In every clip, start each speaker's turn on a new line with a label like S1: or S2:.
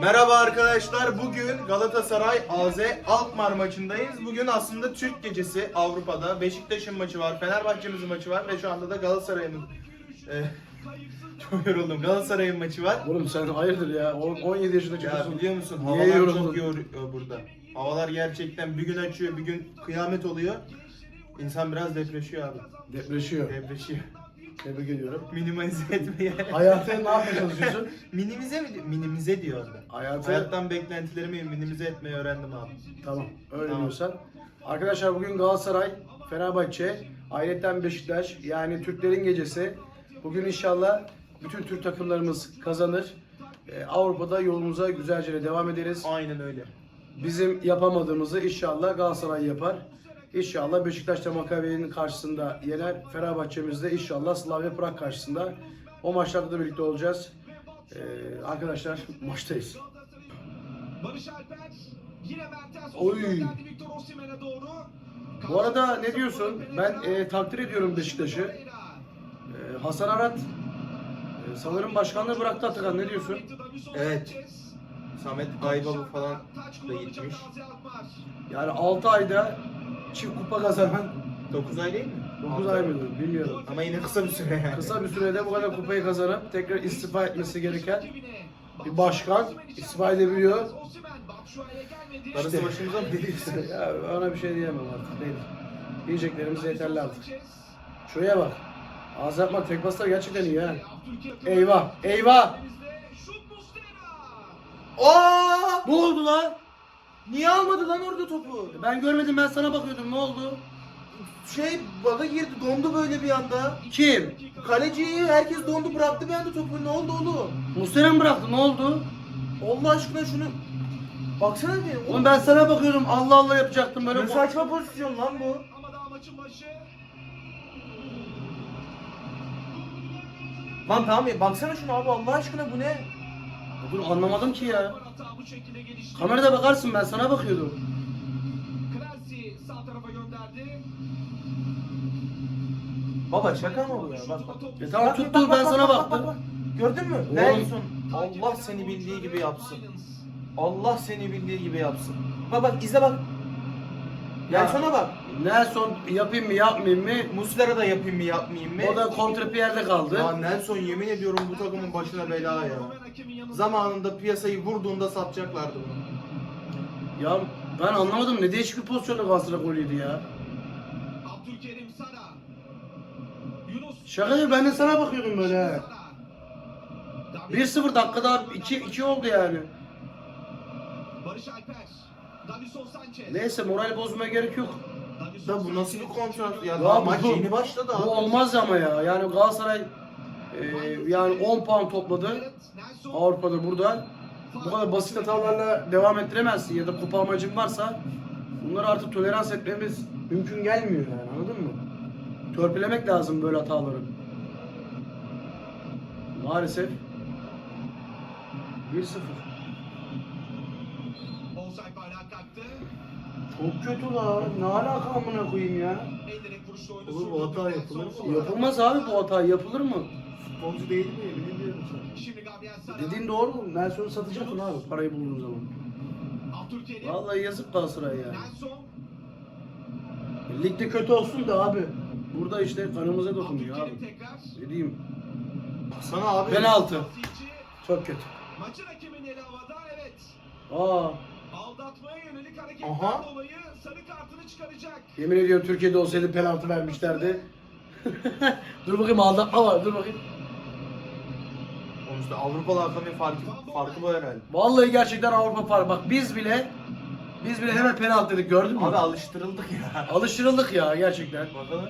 S1: Merhaba arkadaşlar. Bugün Galatasaray AZ Alkmaar maçındayız. Bugün aslında Türk gecesi Avrupa'da. Beşiktaş'ın maçı var, Fenerbahçe'mizin maçı var ve şu anda da Galatasaray'ın e, çok yoruldum. Galatasaray'ın maçı var.
S2: Oğlum sen hayırdır ya? On- 17 yaşında
S1: Ya
S2: çocuğsun.
S1: biliyor musun?
S2: Niye
S1: Havalar
S2: yoruldun?
S1: çok yoruyor burada. Havalar gerçekten bir gün açıyor, bir gün kıyamet oluyor. İnsan biraz depreşiyor abi.
S2: Depreşiyor.
S1: Depreşiyor.
S2: Tebrik ediyorum.
S1: Minimalize etmeye.
S2: Hayatı ne yapmaya çalışıyorsun?
S1: minimize mi? diyor? Minimize diyor orada.
S2: Hayatı...
S1: Hayattan beklentilerimi minimize etmeyi öğrendim abi.
S2: Tamam. Öyle
S1: Tamam.
S2: diyorsan. Arkadaşlar bugün Galatasaray, Fenerbahçe, ayrıca Beşiktaş yani Türklerin gecesi. Bugün inşallah bütün Türk takımlarımız kazanır. Ee, Avrupa'da yolumuza güzelce devam ederiz.
S1: Aynen öyle.
S2: Bizim yapamadığımızı inşallah Galatasaray yapar. İnşallah Beşiktaş da Makabi'nin karşısında yener. Fenerbahçe'miz de inşallah Slavia Prag karşısında. O maçlarda da birlikte olacağız. Ee, arkadaşlar maçtayız.
S3: Barış Alper yine Mertens
S2: Oy.
S3: gönderdi Victor Osimhen'e doğru.
S2: Bu arada ne diyorsun? Ben e, takdir ediyorum Beşiktaş'ı. E, Hasan Arat e, sanırım başkanlığı bıraktı Atakan. Ne diyorsun?
S1: Evet. Samet Aybalı falan da gitmiş.
S2: Yani 6 ayda çift kupa kazanan
S1: 9 ay değil mi?
S2: 9 ay mıydı bilmiyorum.
S1: Ama yine kısa bir süre yani.
S2: Kısa bir sürede bu kadar kupayı kazanıp tekrar istifa etmesi gereken bir başkan istifa edebiliyor.
S1: Darısı başımıza mı geliyorsun?
S2: ya ona bir şey diyemem artık. Değil. Diyeceklerimiz yeterli artık. Şuraya bak. Ağzı yapma tek paslar gerçekten iyi ha. Eyvah! Eyvah!
S1: Aa!
S2: Ne oldu lan?
S1: Niye almadı lan orada topu?
S2: Ben görmedim ben sana bakıyordum ne oldu?
S1: Şey baga girdi dondu böyle bir anda.
S2: Kim?
S1: Kaleci herkes dondu bıraktı bir anda topu. Ne oldu oğlum?
S2: Muslera bıraktı ne oldu?
S1: Allah aşkına şunu Baksana bir.
S2: Oğlum ben sana bakıyordum Allah Allah yapacaktım böyle.
S1: ne saçma pozisyon lan bu.
S3: Ama daha maçın başı.
S1: Lan tamam ya baksana şunu abi Allah aşkına bu ne?
S2: Dur anlamadım ki ya. Kamerada bakarsın ben sana bakıyordum.
S3: Klasi sağ tarafa gönderdi.
S1: Baba şaka mı bu ya? Bak bak.
S2: Ya tamam tuttu ben sana
S1: bak, bak,
S2: baktım.
S1: bak. Gördün mü?
S2: Oğlum.
S1: Nelson. Allah seni bildiği gibi yapsın. Allah seni bildiği gibi yapsın. Bak bak izle bak. Nelson'a bak.
S2: Nelson yapayım mı yapmayayım mı?
S1: Muslera da yapayım mı yapmayayım mı?
S2: O da kontrpiyerde kaldı.
S1: Ya Nelson yemin ediyorum bu takımın başına bela ya. Zamanında piyasayı vurduğunda satacaklardı bunu.
S2: Ya ben anlamadım ne değişik bir pozisyonda Galatasaray gol yedi ya.
S3: Abdülkerim Sara. Yunus.
S2: Şaka değil ben de sana bakıyordum böyle he.
S3: Sara.
S2: 1-0 dakikada 2 2 oldu yani.
S3: Barış Alper.
S2: Neyse moral bozmaya gerek yok.
S1: Da bu nasıl bir kontrat ya? Daha maç
S2: bu-
S1: yeni başladı abi.
S2: Bu olmaz ama ya. Yani Galatasaray e, yani 10 puan topladı. Avrupa'da burada. Bu kadar basit hatalarla devam ettiremezsin ya da kupa amacın varsa bunları artık tolerans etmemiz mümkün gelmiyor yani anladın mı? Törpülemek lazım böyle hataları. Maalesef 1-0.
S3: Offside bayrağı kalktı.
S2: Çok kötü la. Ne alaka amına koyayım ya?
S3: Oyunu
S1: Oğlum, bu hata yapılır mı?
S2: Yapılmaz abi bu hata. Yapılır mı?
S1: Futbolcu değil mi? Yemin ediyorum sana.
S3: Şimdi Gabriel Sara.
S2: Dediğin doğru. Nelson'u satacaksın abi parayı bulduğun zaman.
S3: Abdülkerim.
S2: Vallahi yazık Galatasaray ya.
S3: Nelson.
S2: Ligde kötü olsun da abi. Burada işte kanımıza dokunuyor
S3: Abdülkerim
S2: abi.
S3: tekrar.
S2: Ne diyeyim?
S1: Sana abi.
S2: Penaltı. Çok kötü.
S3: Maçın hakemin eli havada evet.
S2: Aa,
S3: Aldatmaya yönelik hareketten
S1: Aha.
S3: dolayı sarı kartını çıkaracak.
S2: yemin ediyorum Türkiye'de olsaydı penaltı vermişlerdi. dur bakayım aldatma var. Dur bakayım.
S1: Oğlum işte Avrupalı hakemin farkı, farkı bu herhalde.
S2: Vallahi gerçekten Avrupa farkı. Bak biz bile biz bile hemen penaltı dedik gördün mü?
S1: Abi alıştırıldık ya.
S2: Alıştırıldık ya gerçekten.
S1: Bakalım.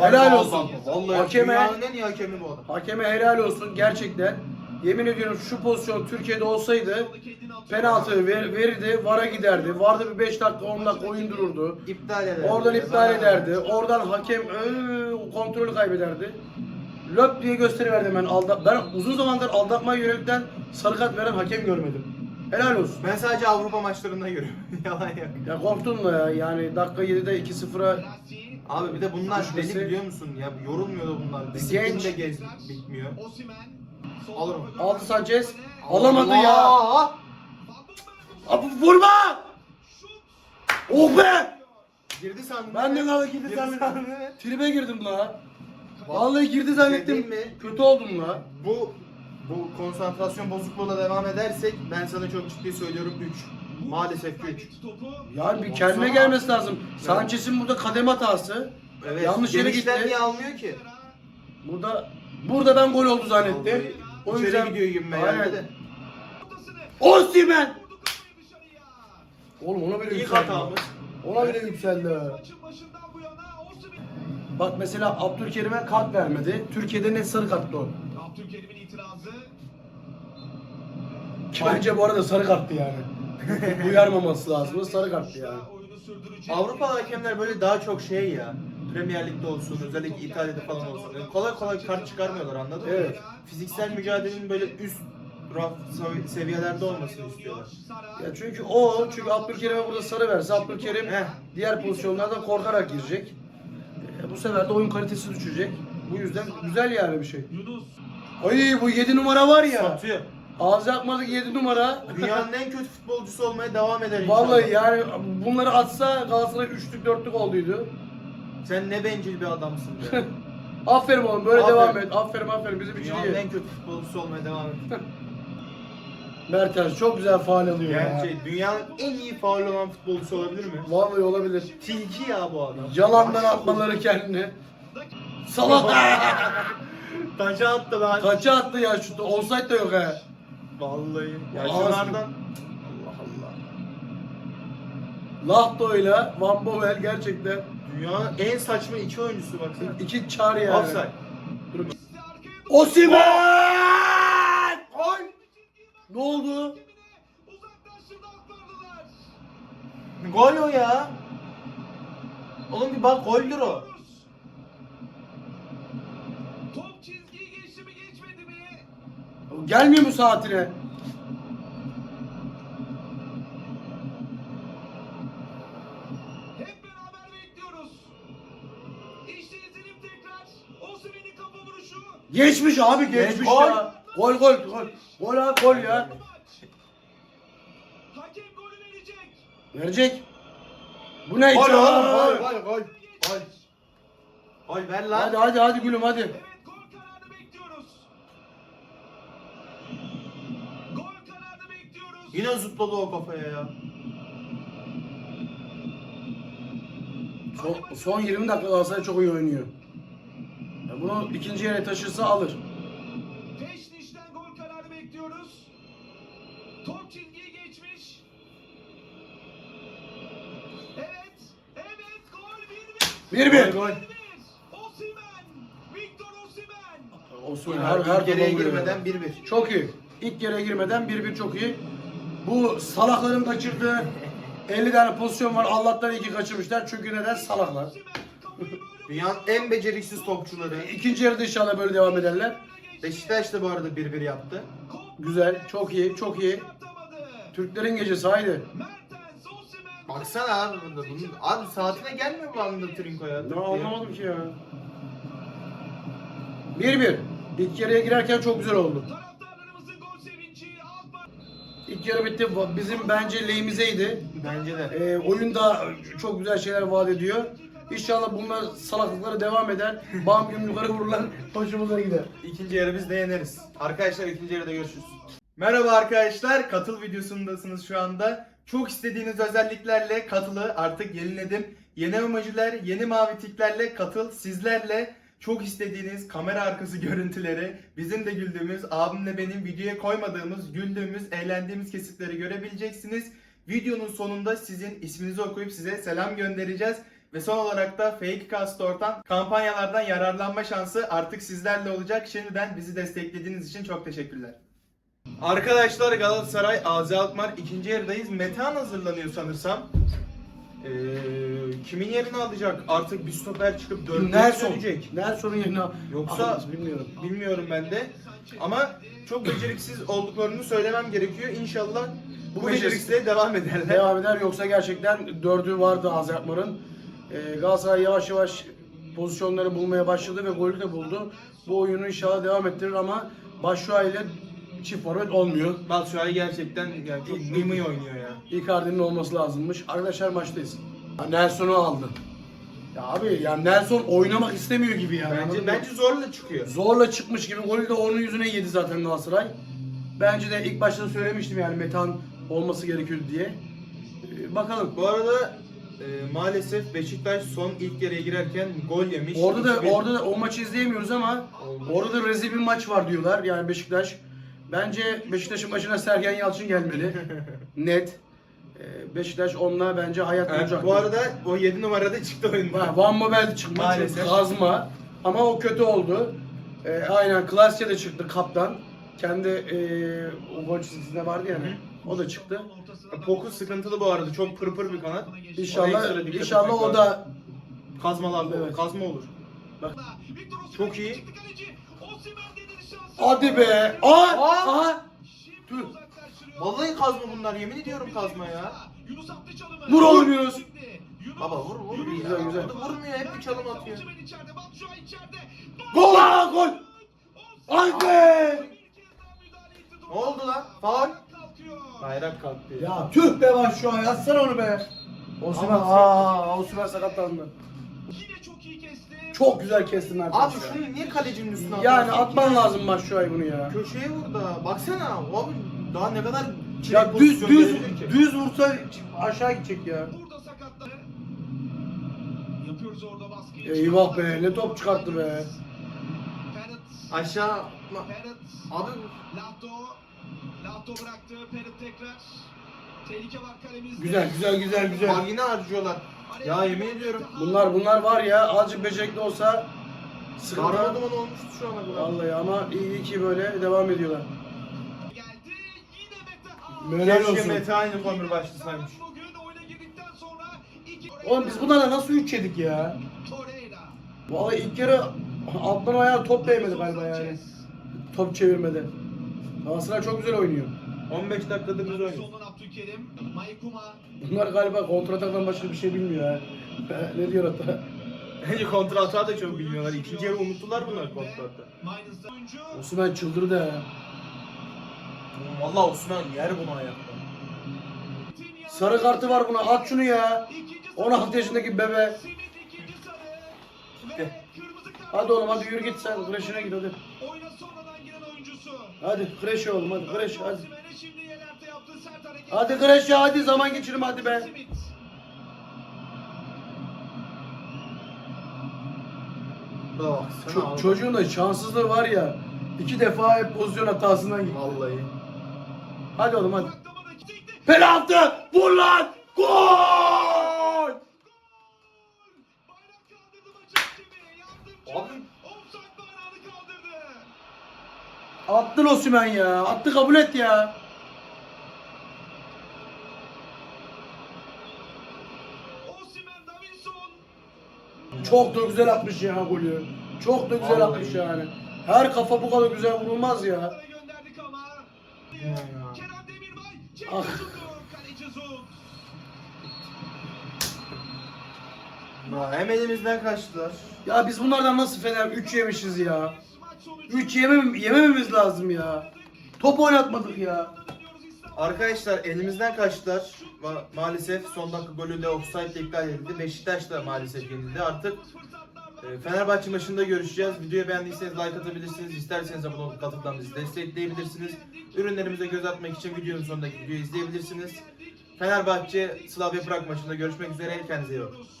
S2: Helal olsun.
S1: Allah. Vallahi
S2: Hakeme-
S1: dünyanın en iyi hakemi bu adam.
S2: Hakeme helal olsun gerçekten. Yemin ediyorum şu pozisyon Türkiye'de olsaydı penaltı ver, verirdi, VAR'a giderdi. VAR'da bir 5 dakika 10 dakika oyun dururdu.
S1: İptal eder.
S2: Oradan iptal ederdi. Oradan hakem ee, kontrolü kaybederdi. Löp diye gösteriverdi ben. Alda ben uzun zamandır aldatmaya yönelikten sarı kart veren hakem görmedim. Helal olsun.
S1: Ben sadece Avrupa maçlarında görüyorum. Yalan yok.
S2: Ya korktun mu ya? Yani dakika 7'de 2-0'a
S3: Klasi.
S1: Abi bir de bunlar deli biliyor musun? Ya yorulmuyor da bunlar.
S2: Genç.
S1: De gez bitmiyor. Alırım.
S2: Aldı Sanchez. Alamadı ya.
S1: Allah!
S2: Abi vurma! Oh be!
S1: Girdi sandım.
S2: Ben de galiba girdi
S1: Girdi
S2: zannettim.
S1: sandım.
S2: Tribe girdim la. Vallahi girdi zannettim.
S1: Şey mi?
S2: Kötü oldum la.
S1: Bu bu konsantrasyon bozukluğuyla devam edersek ben sana çok ciddi söylüyorum 3. Maalesef 3.
S2: Yani bir kendine
S1: Baksana.
S2: gelmesi lazım. Sanchez'in burada kadem hatası.
S1: Evet.
S2: Yanlış yere
S1: genişler
S2: gitti.
S1: niye almıyor ki?
S2: Burada burada ben gol oldu zannettim. O
S1: içeri
S2: yüzden
S1: gidiyor gibi de.
S2: Osimhen! Oğlum ona bile
S1: İlk
S2: yükseldi.
S1: hatamız.
S2: Ona bile yükseldi.
S3: Maçın başından bu yana Osimhen.
S2: Bak mesela Abdülkerim'e kart vermedi. Türkiye'de net sarı karttı o.
S3: Abdülkerim'in itirazı.
S2: Bence bu arada sarı karttı yani. Uyarmaması lazım. Sarı karttı yani.
S3: Oyunu sürdürecek.
S1: Avrupa hakemler böyle daha çok şey ya. Premier Lig'de olsun, özellikle İtalya'da falan olsun. Yani kolay kolay kart çıkarmıyorlar anladın mı?
S2: Evet.
S1: Fiziksel mücadelenin böyle üst raf sevi- seviyelerde olmasını istiyorlar.
S2: Ya çünkü o, çünkü Abdülkerim'e burada sarı verse Abdülkerim
S1: Heh.
S2: diğer pozisyonlarda korkarak girecek. E, bu sefer de oyun kalitesi düşecek. Bu yüzden güzel yani bir şey. Ay bu 7 numara var ya.
S1: Satıyor.
S2: Ağzı yakmadık 7 numara.
S1: Dünyanın en kötü futbolcusu olmaya devam eder inşallah.
S2: Vallahi yani bunları atsa Galatasaray 3'lük 4'lük olduydu.
S1: Sen ne bencil bir adamsın be.
S2: Aferin oğlum böyle
S1: Aferin.
S2: devam et. Aferin aferin bizim için
S1: Dünyanın
S2: iyi.
S1: en kötü futbolcusu olmaya devam et.
S2: Mertens çok güzel faal alıyor ya.
S1: Gerçi dünyanın en iyi faul olan futbolcusu olabilir mi?
S2: Vallahi olabilir.
S1: Tilki ya bu adam.
S2: Yalandan atmaları kendini. Salak.
S1: Taca attı lan.
S2: Kaça attı ya şutu? Offside de yok ha.
S1: Vallahi. Ya şunlardan
S2: Allah Allah. Lahto'yla Van Bommel gerçekten
S1: en saçma iki oyuncusu baksana.
S2: iki çar yani.
S1: Offside.
S2: Osimhen! Gol! Ne oldu?
S1: Gol o ya. Oğlum bir bak goldür o.
S3: Top çizgiyi geçti mi geçmedi mi?
S2: Gelmiyor mu saatine? Geçmiş abi geçmiş
S1: Gol.
S2: ya. Gol gol gol. Gol abi gol ya.
S3: Hakem golü verecek.
S2: Verecek. Bu ne
S1: Gol
S2: içi
S1: oğlum gol gol gol. Gol. Gol ver lan.
S2: Hadi hadi hadi gülüm hadi.
S3: Evet gol kararını bekliyoruz. Gol kararını bekliyoruz.
S1: Yine zıpladı o kafaya ya.
S2: Son, son 20 dakika Galatasaray çok iyi oynuyor. Bunu ikinci yere taşırsa alır.
S3: Teşniş'ten gol kararı bekliyoruz. Top çizgiyi geçmiş. Evet. Evet gol 1-1.
S2: 1-1.
S1: Gol, gol.
S3: 1-1. Osimhen. Victor Osimhen.
S2: Osman
S1: Her,
S2: her, vuruyor.
S1: girmeden 1-1.
S2: Çok iyi. İlk yere girmeden 1-1 çok iyi. Bu salakların kaçırdığı 50 tane pozisyon var. Allah'tan iyi ki kaçırmışlar. Çünkü neden? Salaklar.
S1: Dünyanın en beceriksiz topçuları.
S2: İkinci yarıda inşallah böyle devam ederler.
S1: Beşiktaş da bu arada 1-1 yaptı.
S2: Güzel. Çok iyi. Çok iyi. Türklerin gecesi haydi.
S1: Baksana abi bunda. Bunun, abi saatine gelmiyor bu anda Trinko ya.
S2: Ne anlamadım ki ya. 1-1. İlk yarıya girerken çok güzel oldu.
S3: Taraftarlarımızın gol sevinci. Alba.
S2: İlk yarı bitti. Bizim bence lehimizeydi.
S1: Bence de.
S2: Ee, oyun da çok güzel şeyler vaat ediyor. İnşallah bunlar salaklıkları devam eder. Bam güm yukarı vururlar. Hoşumuza gider.
S1: İkinci yarı biz de yeneriz. Arkadaşlar ikinci yarıda görüşürüz. Merhaba arkadaşlar. Katıl videosundasınız şu anda. Çok istediğiniz özelliklerle katılı artık yeniledim. Yeni emojiler, yeni mavi tiklerle katıl sizlerle çok istediğiniz kamera arkası görüntüleri, bizim de güldüğümüz, abimle benim videoya koymadığımız, güldüğümüz, eğlendiğimiz kesitleri görebileceksiniz. Videonun sonunda sizin isminizi okuyup size selam göndereceğiz. Ve son olarak da Fake Store'dan kampanyalardan yararlanma şansı artık sizlerle olacak. Şimdiden bizi desteklediğiniz için çok teşekkürler. Arkadaşlar Galatasaray AZ Alkmaar ikinci yarıdayız. Metehan hazırlanıyor sanırsam. Ee, kimin yerini alacak? Artık bir stoper çıkıp dördüncü
S2: Nelson.
S1: dönecek.
S2: Nelson'un yerine
S1: Yoksa-
S2: alırız, bilmiyorum.
S1: Bilmiyorum ben de. Ama çok beceriksiz olduklarını söylemem gerekiyor. İnşallah bu,
S2: Bu
S1: beceriksizliğe devam ederler.
S2: Devam eder yoksa gerçekten dördü vardı Azerbaycan'ın. Ee, Galatasaray yavaş yavaş pozisyonları bulmaya başladı ve golü de buldu. Bu oyunu inşallah devam ettirir ama Batshuayi ile çift forvet olmuyor.
S1: Batshuayi gerçekten yani çok mıy oynuyor ya.
S2: Icardi'nin olması lazımmış. Arkadaşlar maçtayız. Ya Nelson'u aldı. Ya abi ya Nelson oynamak istemiyor gibi ya. Anladın
S1: Bence
S2: mı?
S1: bence zorla çıkıyor.
S2: zorla çıkmış gibi. Golü de onun yüzüne yedi zaten Galatasaray. Bence de ilk başta söylemiştim yani Metan olması gerekiyordu diye. Ee, bakalım.
S1: Bu arada e, maalesef Beşiktaş son ilk yarıya girerken gol yemiş.
S2: Orada da
S1: 2-1.
S2: orada da o maçı izleyemiyoruz ama orada da rezil bir maç var diyorlar. Yani Beşiktaş bence Beşiktaş'ın başına Sergen Yalçın gelmeli. Net. Ee, Beşiktaş onunla bence hayat
S1: Evet,
S2: bulacak.
S1: bu arada o 7 numarada çıktı oyunda.
S2: Ha, Van Mobile çıkma
S1: Maalesef.
S2: kazma. Ama o kötü oldu. Ee, aynen Klasya da çıktı kaptan. Kendi ee, o gol çizgisinde vardı yani. O da çıktı.
S1: Poku sıkıntılı bu arada. Çok pırpır bir kanat. Ona ekstra
S2: İnşallah
S1: dikkat
S2: inşallah
S1: etmek
S2: o da
S1: kazmalar
S2: Evet.
S1: kazma olur.
S3: Osimhen
S1: Çok iyi.
S2: hadi be. Aa!
S1: Aa!
S2: Aa!
S3: Şimdi
S2: Dur.
S1: Vallahi kazma bunlar. Yemin ediyorum kazma ya.
S3: Yunus attı çalımı.
S2: Vur oğlum Yunus.
S1: Baba vur vur
S3: Yunus-
S1: ya.
S2: Güzel, güzel.
S1: Burada vurmuyor hep bir çalım atıyor.
S2: Gol! Aa, gol! Ay be!
S1: Ne oldu lan? Faul. Bayrak kalktı.
S2: Ya tüh be var şu an. Yazsana onu be. Osman
S1: Ama-
S2: aa Osman sakatlandı.
S3: Yine çok iyi kesti.
S2: Çok güzel kestin
S1: Abi
S2: arkadaşlar.
S1: şunu niye kalecinin üstüne
S2: Yani
S1: atıyorsun
S2: atman lazım maç şu ay bunu ya.
S1: Köşeye vur da. Baksana abi daha ne kadar çilek
S2: Ya düz
S1: pozisyon
S2: düz
S1: verebilir ki?
S2: düz vursa aşağı gidecek ya.
S3: Burada sakatladı. Yapıyoruz orada baskıyı.
S2: Eyvah be ne top çıkarttı be.
S3: Ferret.
S1: Aşağı
S3: Ferret.
S1: Abi
S3: Lato. Lato bıraktı. Ferret tekrar. Tehlike var kalemizde.
S2: Güzel güzel güzel güzel.
S1: Bagini harcıyorlar. Ya yemin ediyorum.
S2: Bunlar bunlar var ya azıcık becerikli olsa sıkıntı.
S1: Darma duman olmuştu şu ana kadar.
S2: Vallahi ama iyi, iyi ki böyle devam ediyorlar.
S3: Geldi. Yine Mete. Aa,
S2: Helal
S1: Keşke
S2: olsun.
S1: Mete aynı konur başlasaymış.
S3: Bugün oyuna girdikten sonra iki...
S2: Oğlum biz bunlarla nasıl 3 yedik ya?
S3: Torreira.
S2: Vallahi ilk yarı alttan ayağa top değmedi galiba yani. Top çevirmedi. Galatasaray çok güzel oynuyor.
S1: 15 dakikadır biz oynuyoruz.
S3: Soldan Abdülkerim. Maykuma.
S2: Bunlar galiba kontrataktan başka bir şey bilmiyor ha. ne diyor hatta?
S1: Bence kontra atağı da çok bilmiyorlar. İkinci yarı unuttular bunlar kontra atağı.
S3: Minus'ta oyuncu.
S2: Osman çıldırdı ha.
S1: Valla Osman yer bunu ayakta.
S2: Sarı kartı var buna at şunu ya.
S3: İkinci
S2: 16 yaşındaki bebe. Hadi oğlum hadi yürü git sen kreşine git hadi. Hadi kreşe oğlum hadi kreş hadi.
S3: Yaptığı sert hareket.
S2: Hadi kreşe hadi zaman geçirelim hadi be.
S1: Baksana
S2: Ço- çocuğun da şanssızlığı var ya. iki defa hep pozisyon hatasından gitti.
S1: Vallahi.
S2: Hadi oğlum hadi. Penaltı! Vur lan! Gol! Attın Osman ya. Attı kabul et ya. Çok da güzel atmış ya golü. Çok da güzel
S1: Vallahi.
S2: atmış yani. Her kafa bu kadar güzel vurulmaz ya.
S3: Onlara gönderdik ama.
S1: Ya.
S3: Kerem Demirbay. Çekti
S2: Ah.
S1: Ya hem elimizden kaçtılar.
S2: Ya biz bunlardan nasıl Fener 3 yemişiz ya.
S3: Maç sonucu.
S2: 3 yemem yemememiz lazım ya. Top oynatmadık ya.
S1: Arkadaşlar elimizden kaçtılar. Ma- maalesef son dakika golü de offside iptal edildi. Beşiktaş da maalesef yenildi. Artık e, Fenerbahçe maçında görüşeceğiz. Videoyu beğendiyseniz like atabilirsiniz. İsterseniz abone olup katıktan bizi destekleyebilirsiniz. Ürünlerimize göz atmak için videonun sonundaki videoyu izleyebilirsiniz. Fenerbahçe Slavia Prag maçında görüşmek üzere. Kendinize iyi bakın.